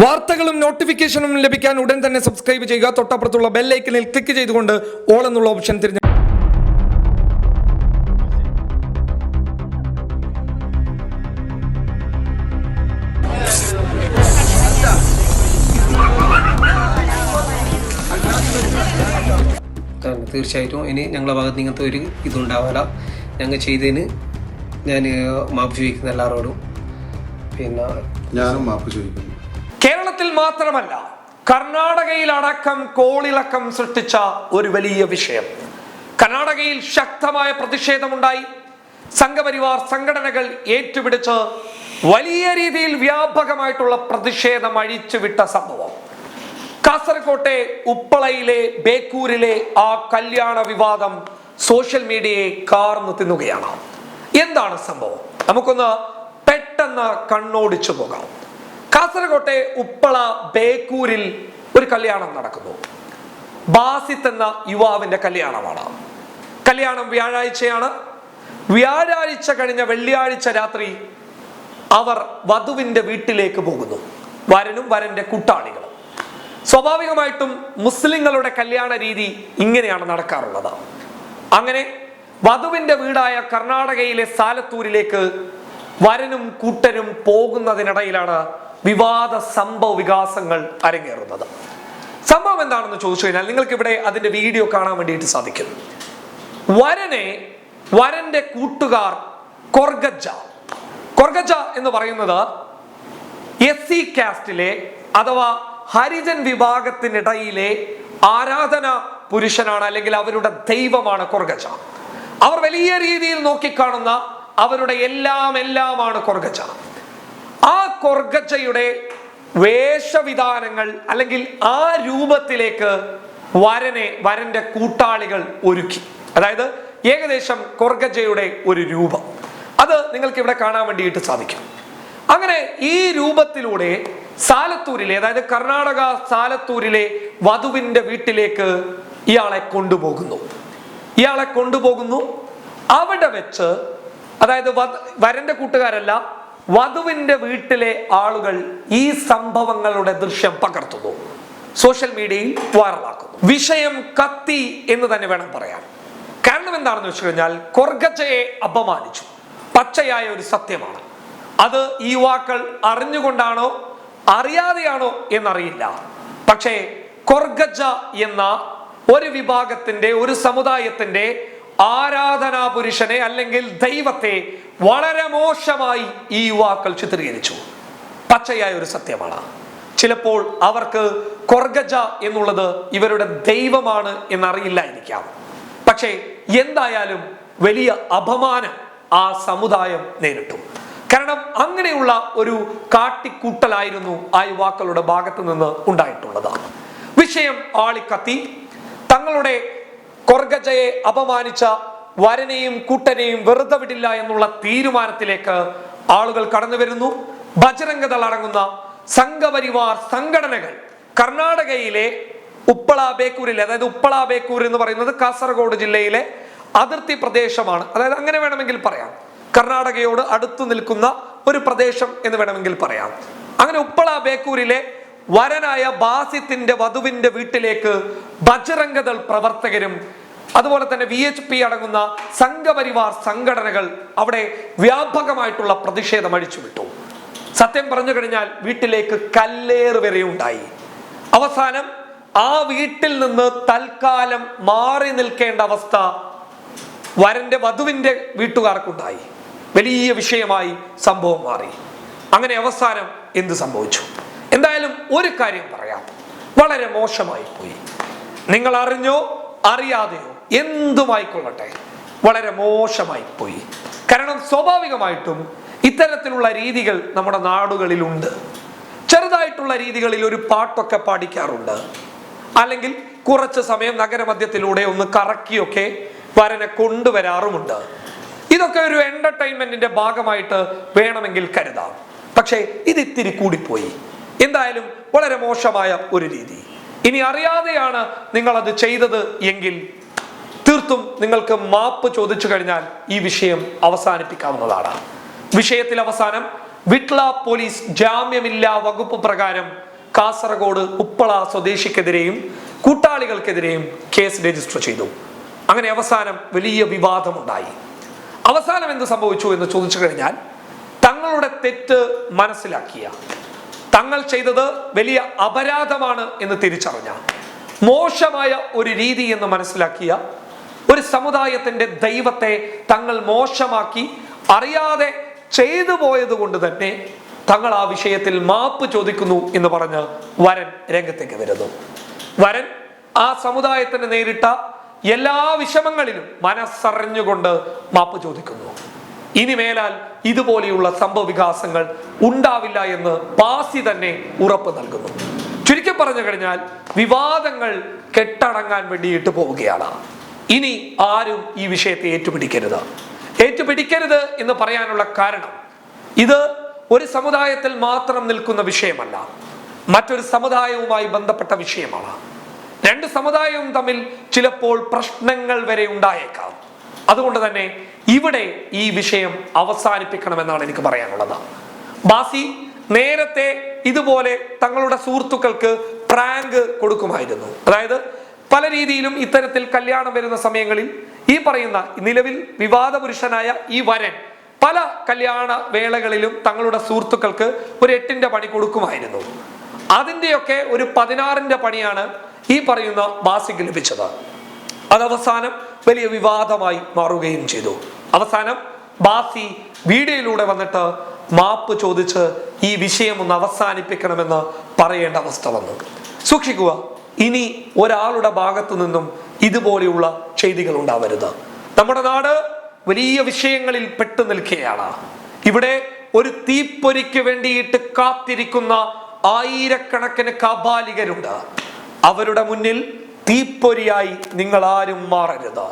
വാർത്തകളും നോട്ടിഫിക്കേഷനും ലഭിക്കാൻ ഉടൻ തന്നെ സബ്സ്ക്രൈബ് ചെയ്യുക. തൊട്ടപ്പുറത്തുള്ള ബെല്ലൈക്കനിൽ ക്ലിക്ക് ചെയ്തുകൊണ്ട് ഓൾ എന്നുള്ള ഓപ്ഷൻ തിരഞ്ഞെടുക്കുക. കാരണം തീർച്ചയായിട്ടും ഇനി ഞങ്ങളുടെ ഭാഗത്ത് ഇങ്ങനത്തെ ഒരു ഇതുണ്ടാവില്ല ഞങ്ങൾ ചെയ്തതിന് ഞാൻ മാപ്പ് ചോദിക്കുന്ന എല്ലാവരോടും. പിന്നെ ഞാനും മാപ്പ് ചോദിക്കുന്നു. കേരളത്തിൽ മാത്രമല്ല കർണാടകയിൽ അടക്കം കോളിളക്കം സൃഷ്ടിച്ച ഒരു വലിയ വിഷയം. കർണാടകയിൽ ശക്തമായ പ്രതിഷേധമുണ്ടായി. സംഘപരിവാർ സംഘടനകൾ ഏറ്റുപിടിച്ച് വലിയ രീതിയിൽ വ്യാപകമായിട്ടുള്ള പ്രതിഷേധം അഴിച്ചുവിട്ട സംഭവം. കാസർകോട്ടെ ഉപ്പളയിലെ ബേക്കൂരിലെ ആ കല്യാണ വിവാദം സോഷ്യൽ മീഡിയയെ കാർന്നു തിന്നുകയാണ്. എന്താണ് സംഭവം? നമുക്കൊന്ന് പെട്ടെന്ന് കണ്ണോടിച്ചു പോകാം. കാസർകോട്ടെ ഉപ്പള ബേക്കൂരിൽ ഒരു കല്യാണം നടക്കുന്നു. ബാസിത്ത് എന്ന യുവാവിന്റെ കല്യാണമാണ്. കല്യാണം വ്യാഴാഴ്ചയാണ്. വ്യാഴാഴ്ച കഴിഞ്ഞ വെള്ളിയാഴ്ച രാത്രി അവർ വധുവിന്റെ വീട്ടിലേക്ക് പോകുന്നു. വരനും വരന്റെ കൂട്ടാളികളും. സ്വാഭാവികമായിട്ടും മുസ്ലിങ്ങളുടെ കല്യാണ രീതി ഇങ്ങനെയാണ് നടക്കാറുള്ളത്. അങ്ങനെ വധുവിന്റെ വീടായ കർണാടകയിലെ സാലത്തൂരിലേക്ക് വരനും കൂട്ടനും പോകുന്നതിനിടയിലാണ് വിവാദ സംഭവ വികാസങ്ങൾ അരങ്ങേറുന്നത്. സംഭവം എന്താണെന്ന് ചോദിച്ചു കഴിഞ്ഞാൽ നിങ്ങൾക്ക് ഇവിടെ അതിന്റെ വീഡിയോ കാണാൻ വേണ്ടിയിട്ട് സാധിക്കും വരനെ വരന്റെ കൂട്ടുകാർ കൊർഗജ. കൊർഗജ എന്ന് പറയുന്നത് എസ് സി കാസ്റ്റിലെ അഥവാ ഹരിജൻ വിഭാഗത്തിനിടയിലെ ആരാധന പുരുഷനാണ് അല്ലെങ്കിൽ അവരുടെ ദൈവമാണ് കൊർഗജ. അവർ വലിയ രീതിയിൽ നോക്കിക്കാണുന്ന അവരുടെ എല്ലാം എല്ലാമാണ് കൊർഗജ. ആ കൊർഗജയുടെ വേഷവിധാനങ്ങൾ അല്ലെങ്കിൽ ആ രൂപത്തിലേക്ക് വരനെ വരന്റെ കൂട്ടാളികൾ ഒരുക്കി. അതായത് ഏകദേശം കൊർഗജയുടെ ഒരു രൂപം. അത് നിങ്ങൾക്ക് ഇവിടെ കാണാൻ വേണ്ടിയിട്ട് സാധിക്കും. അങ്ങനെ ഈ രൂപത്തിലൂടെ സാലത്തൂരിലെ അതായത് കർണാടക സാലത്തൂരിലെ വധുവിന്റെ വീട്ടിലേക്ക് ഇയാളെ കൊണ്ടുപോകുന്നു. ഇയാളെ കൊണ്ടുപോകുന്നു. അവിടെ വെച്ച് അതായത് വരന്റെ കൂട്ടുകാരല്ല വധുവിന്റെ വീട്ടിലെ ആളുകൾ ഈ സംഭവങ്ങളുടെ ദൃശ്യം പകർത്തുന്നു. സോഷ്യൽ മീഡിയയിൽ വൈറലാക്കുന്നു. വിഷയം കത്തി എന്ന് തന്നെ വേണം പറയാൻ. കാരണം എന്താണെന്ന് വെച്ച് കഴിഞ്ഞാൽ കൊർഗജയെ അപമാനിച്ചു. പച്ചയായ ഒരു സത്യമാണ്. അത് ഈ യുവാക്കൾ അറിഞ്ഞുകൊണ്ടാണോ അറിയാതെയാണോ എന്നറിയില്ല. പക്ഷേ കൊർഗജ എന്ന ഒരു വിഭാഗത്തിന്റെ ഒരു സമുദായത്തിന്റെ ആരാധനാ പുരുഷനെ അല്ലെങ്കിൽ ദൈവത്തെ വളരെ മോശമായി ഈ യുവാക്കൾ ചിത്രീകരിച്ചു. പച്ചയായ ഒരു സത്യമാണ്. ചിലപ്പോൾ അവർക്ക് കൊർഗജ എന്നുള്ളത് ഇവരുടെ ദൈവമാണ് എന്നറിയില്ലായിരിക്കാം. പക്ഷേ എന്തായാലും വലിയ അപമാനം ആ സമുദായം നേരിട്ടു. കാരണം അങ്ങനെയുള്ള ഒരു കാട്ടിക്കൂട്ടലായിരുന്നു ആ യുവാക്കളുടെ ഭാഗത്ത് നിന്ന് ഉണ്ടായിട്ടുള്ളത്. വിഷയം ആളിക്കത്തി. തങ്ങളുടെ കൊർഗജയെ അപമാനിച്ച വരനെയും കൂട്ടനെയും വെറുതെ വിടില്ല എന്നുള്ള തീരുമാനത്തിലേക്ക് ആളുകൾ കടന്നു വരുന്നു. ബജരംഗദൾ അടങ്ങുന്ന സംഘപരിവാർ സംഘടനകൾ കർണാടകയിലെ ഉപ്പള ബേക്കൂരിൽ അതായത് ഉപ്പള ബേക്കൂർ എന്ന് പറയുന്നത് കാസർഗോഡ് ജില്ലയിലെ അതിർത്തി പ്രദേശമാണ്. അതായത് അങ്ങനെ വേണമെങ്കിൽ പറയാം. കർണാടകയോട് അടുത്തു നിൽക്കുന്ന ഒരു പ്രദേശം എന്ന് വേണമെങ്കിൽ പറയാം. അങ്ങനെ ഉപ്പള ബേക്കൂരിലെ വരനായ ബാസിത്തിന്റെ വധുവിന്റെ വീട്ടിലേക്ക് ബജറംഗദൾ പ്രവർത്തകരും അതുപോലെ തന്നെ വി എച്ച് പി അടങ്ങുന്ന സംഘപരിവാർ സംഘടനകൾ അവിടെ വ്യാപകമായിട്ടുള്ള പ്രതിഷേധം അഴിച്ചുവിട്ടു. സത്യം പറഞ്ഞു കഴിഞ്ഞാൽ വീട്ടിലേക്ക് കല്ലേറ് വരെ ഉണ്ടായി. അവസാനം ആ വീട്ടിൽ നിന്ന് തൽക്കാലം മാറി നിൽക്കേണ്ട അവസ്ഥ വരന്റെ വധുവിന്റെ വീട്ടുകാർക്കുണ്ടായി. വലിയ വിഷയമായി സംഭവം മാറി. അങ്ങനെ അവസാനം എന്ത് സംഭവിച്ചു? എന്തായാലും ഒരു കാര്യം പറയാം. വളരെ മോശമായി പോയി. നിങ്ങൾ അറിഞ്ഞോ അറിയാതെയോ? എന്തുമായിക്കൊള്ളട്ടെ വളരെ മോശമായി പോയി കാരണം സ്വാഭാവികമായിട്ടും ഇത്തരത്തിലുള്ള രീതികൾ നമ്മുടെ നാടുകളിലുണ്ട്. ചെറുതായിട്ടുള്ള രീതികളിൽ ഒരു പാട്ടൊക്കെ പാടിക്കാറുണ്ട്. അല്ലെങ്കിൽ കുറച്ച് സമയം നഗരമധ്യത്തിലൂടെ ഒന്ന് കറക്കിയൊക്കെ വരനെ കൊണ്ടുവരാറുമുണ്ട്. ഇതൊക്കെ ഒരു എന്റർടൈൻമെന്റിന്റെ ഭാഗമായിട്ട് വേണമെങ്കിൽ കരുതാം. പക്ഷേ ഇത് ഇത്തിരി കൂടിപ്പോയി. എന്തായാലും വളരെ മോശമായ ഒരു രീതി. ഇനി അറിയാതെയാണ് നിങ്ങൾ അത് ചെയ്തത് എങ്കിൽ തീർത്തും നിങ്ങൾക്ക് മാപ്പ് ചോദിച്ചു കഴിഞ്ഞാൽ ഈ വിഷയം അവസാനിപ്പിക്കാവുന്നതാണ്. വിഷയത്തിൽ അവസാനം വിട്ല പോലീസ് ജാമ്യമില്ലാ വകുപ്പ് പ്രകാരം കാസർഗോഡ് ഉപ്പള സ്വദേശിക്കെതിരെയും കൂട്ടാളികൾക്കെതിരെയും കേസ് രജിസ്റ്റർ ചെയ്തു. അങ്ങനെ അവസാനം വലിയ വിവാദമുണ്ടായി. അവസാനം എന്ത് സംഭവിച്ചു എന്ന് ചോദിച്ചു കഴിഞ്ഞാൽ തങ്ങളുടെ തെറ്റ് മനസ്സിലാക്കിയ തങ്ങൾ ചെയ്തത് വലിയ അപരാധമാണ് എന്ന് തിരിച്ചറിഞ്ഞ മോശമായ ഒരു രീതി എന്ന് മനസ്സിലാക്കിയ ഒരു സമുദായത്തിന്റെ ദൈവത്തെ തങ്ങൾ മോശമാക്കി അറിയാതെ ചെയ്തു പോയത് കൊണ്ട് തന്നെ തങ്ങൾ ആ വിഷയത്തിൽ മാപ്പ് ചോദിക്കുന്നു എന്ന് പറഞ്ഞ് വരൻ രംഗത്തേക്ക് വരുന്നു. വരൻ ആ സമുദായത്തിന് നേരിട്ട എല്ലാ വിഷമങ്ങളിലും മനസ്സറിഞ്ഞുകൊണ്ട് മാപ്പ് ചോദിക്കുന്നു. ഇനി മേലാൽ ഇതുപോലെയുള്ള സംഭവ വികാസങ്ങൾ ഉണ്ടാവില്ല എന്ന് പാസി തന്നെ ഉറപ്പ് നൽകുന്നു. ചുരുക്കി പറഞ്ഞു കഴിഞ്ഞാൽ വിവാദങ്ങൾ കെട്ടടങ്ങാൻ വേണ്ടിയിട്ട് പോവുകയാണ്. ഇനി ആരും ഈ വിഷയത്തെ ഏറ്റുപിടിക്കരുത്. ഏറ്റുപിടിക്കരുത് എന്ന് പറയാനുള്ള കാരണം ഇത് ഒരു സമുദായത്തിൽ മാത്രം നിൽക്കുന്ന വിഷയമല്ല മറ്റൊരു സമുദായവുമായി ബന്ധപ്പെട്ട വിഷയമാണ്. രണ്ട് സമുദായവും തമ്മിൽ ചിലപ്പോൾ പ്രശ്നങ്ങൾ വരെ ഉണ്ടായേക്കാം. അതുകൊണ്ട് തന്നെ ഇവിടെ ഈ വിഷയം അവസാനിപ്പിക്കണമെന്നാണ് എനിക്ക് പറയാനുള്ളത്. ബാസി നേരത്തെ ഇതുപോലെ തങ്ങളുടെ സുഹൃത്തുക്കൾക്ക് പ്രാങ്ക് കൊടുക്കുമായിരുന്നു. അതായത് പല രീതിയിലും ഇത്തരത്തിൽ കല്യാണം വരുന്ന സമയങ്ങളിൽ ഈ പറയുന്ന നിലവിൽ വിവാദ പുരുഷനായ ഈ വരൻ പല കല്യാണ വേളകളിലും തങ്ങളുടെ സുഹൃത്തുക്കൾക്ക് ഒരു എട്ടിന്റെ പണി കൊടുക്കുമായിരുന്നു. അതിന്റെയൊക്കെ ഒരു പതിനാറിന്റെ പണിയാണ് ഈ പറയുന്ന ബാസിക്ക് ലഭിച്ചത്. അത് അവസാനം വലിയ വിവാദമായി മാറുകയും ചെയ്തു. അവസാനം ബാസി വീഡിയോയിലൂടെ വന്നിട്ട് മാപ്പ് ചോദിച്ച് ഈ വിഷയം ഒന്ന് അവസാനിപ്പിക്കണമെന്ന് പറയേണ്ട അവസ്ഥ വന്നു. സൂക്ഷിക്കുക. ഇനി ഒരാളുടെ ഭാഗത്തു നിന്നും ഇതുപോലെയുള്ള ചെയ്തികൾ ഉണ്ടാവരുത്. നമ്മുടെ നാട് വലിയ വിഷയങ്ങളിൽ പെട്ടു നിൽക്കുകയാണ്. ഇവിടെ ഒരു തീപ്പൊരിക്ക് വേണ്ടിയിട്ട് കാത്തിരിക്കുന്ന ആയിരക്കണക്കിന് കാബാലികരുണ്ട്. അവരുടെ മുന്നിൽ തീപ്പൊരിയായി നിങ്ങൾ ആരും മാറരുത്.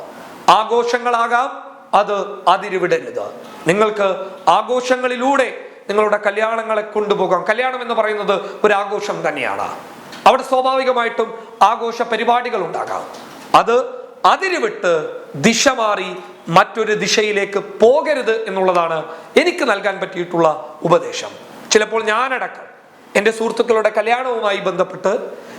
ആഘോഷങ്ങളാകാം അത് അതിരുവിടരുത്. നിങ്ങൾക്ക് ആഘോഷങ്ങളിലൂടെ നിങ്ങളുടെ കല്യാണങ്ങളെ കൊണ്ടുപോകാം. കല്യാണം എന്ന് പറയുന്നത് ഒരു ആഘോഷം തന്നെയാണ്. അവിടെ സ്വാഭാവികമായിട്ടും ആഘോഷ പരിപാടികൾ ഉണ്ടാകാം. അത് അതിരുവിട്ട് ദിശ മാറി മറ്റൊരു ദിശയിലേക്ക് പോകരുത് എന്നുള്ളതാണ് എനിക്ക് നൽകാൻ പറ്റിയിട്ടുള്ള ഉപദേശം. ചിലപ്പോൾ ഞാനടക്കം എന്റെ സുഹൃത്തുക്കളുടെ കല്യാണവുമായി ബന്ധപ്പെട്ട്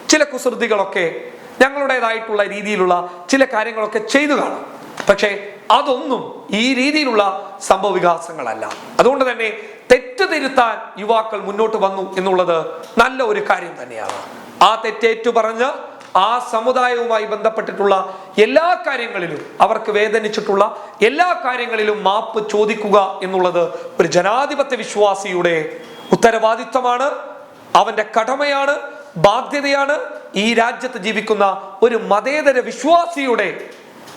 ചില കുസൃതികളൊക്കെ ഞങ്ങളുടേതായിട്ടുള്ള രീതിയിലുള്ള ചില കാര്യങ്ങളൊക്കെ ചെയ്തു കാണാം. പക്ഷേ അതൊന്നും ഈ രീതിയിലുള്ള സംഭവ വികാസങ്ങളല്ല അതുകൊണ്ട് തന്നെ തെറ്റ് തിരുത്താൻ യുവാക്കൾ മുന്നോട്ട് വന്നു എന്നുള്ളത് നല്ല ഒരു കാര്യം തന്നെയാണ്. ആ തെറ്റേറ്റു പറഞ്ഞ് ആ സമുദായവുമായി ബന്ധപ്പെട്ടിട്ടുള്ള എല്ലാ കാര്യങ്ങളിലും അവർക്ക് വേദനിച്ചിട്ടുള്ള എല്ലാ കാര്യങ്ങളിലും മാപ്പ് ചോദിക്കുക എന്നുള്ളത് ഒരു ജനാധിപത്യ വിശ്വാസിയുടെ ഉത്തരവാദിത്വമാണ് അവന്റെ കടമയാണ് ബാധ്യതയാണ്. ഈ രാജ്യത്ത് ജീവിക്കുന്ന ഒരു മതേതര വിശ്വാസിയുടെ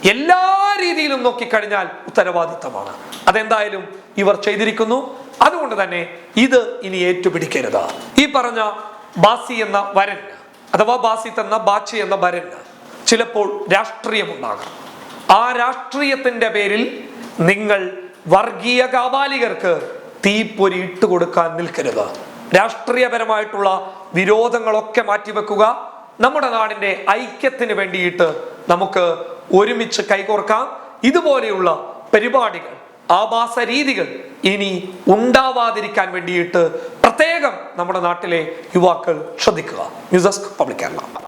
എല്ലാ രീതിയിലും നോക്കിക്കഴിഞ്ഞാൽ ഉത്തരവാദിത്തമാണ്. അതെന്തായാലും ഇവർ ചെയ്തിരിക്കുന്നു. അതുകൊണ്ട് തന്നെ ഇത് ഇനി ഏറ്റുപിടിക്കരുത്. ഈ പറഞ്ഞ ബാസി എന്ന വരൻ അഥവാ ബാസി തന്ന ബാച്ചി എന്ന വരൻ ചിലപ്പോൾ രാഷ്ട്രീയമുണ്ടാകാം. ആ രാഷ്ട്രീയത്തിന്റെ പേരിൽ നിങ്ങൾ വർഗീയ കാവാലികർക്ക് തീപ്പൊരി ഇട്ടുകൊടുക്കാൻ നിൽക്കരുത്. രാഷ്ട്രീയപരമായിട്ടുള്ള വിരോധങ്ങളൊക്കെ മാറ്റിവെക്കുക നമ്മുടെ നാടിന്റെ ഐക്യത്തിന് വേണ്ടിയിട്ട് നമുക്ക് ഒരുമിച്ച് കൈകോർക്കാം. ഇതുപോലെയുള്ള പരിപാടികൾ ആഭാസ രീതികൾ ഇനി ഉണ്ടാവാതിരിക്കാൻ വേണ്ടിയിട്ട് പ്രത്യേകം നമ്മുടെ നാട്ടിലെ യുവാക്കൾ ശ്രദ്ധിക്കുക. News desk public Kerala.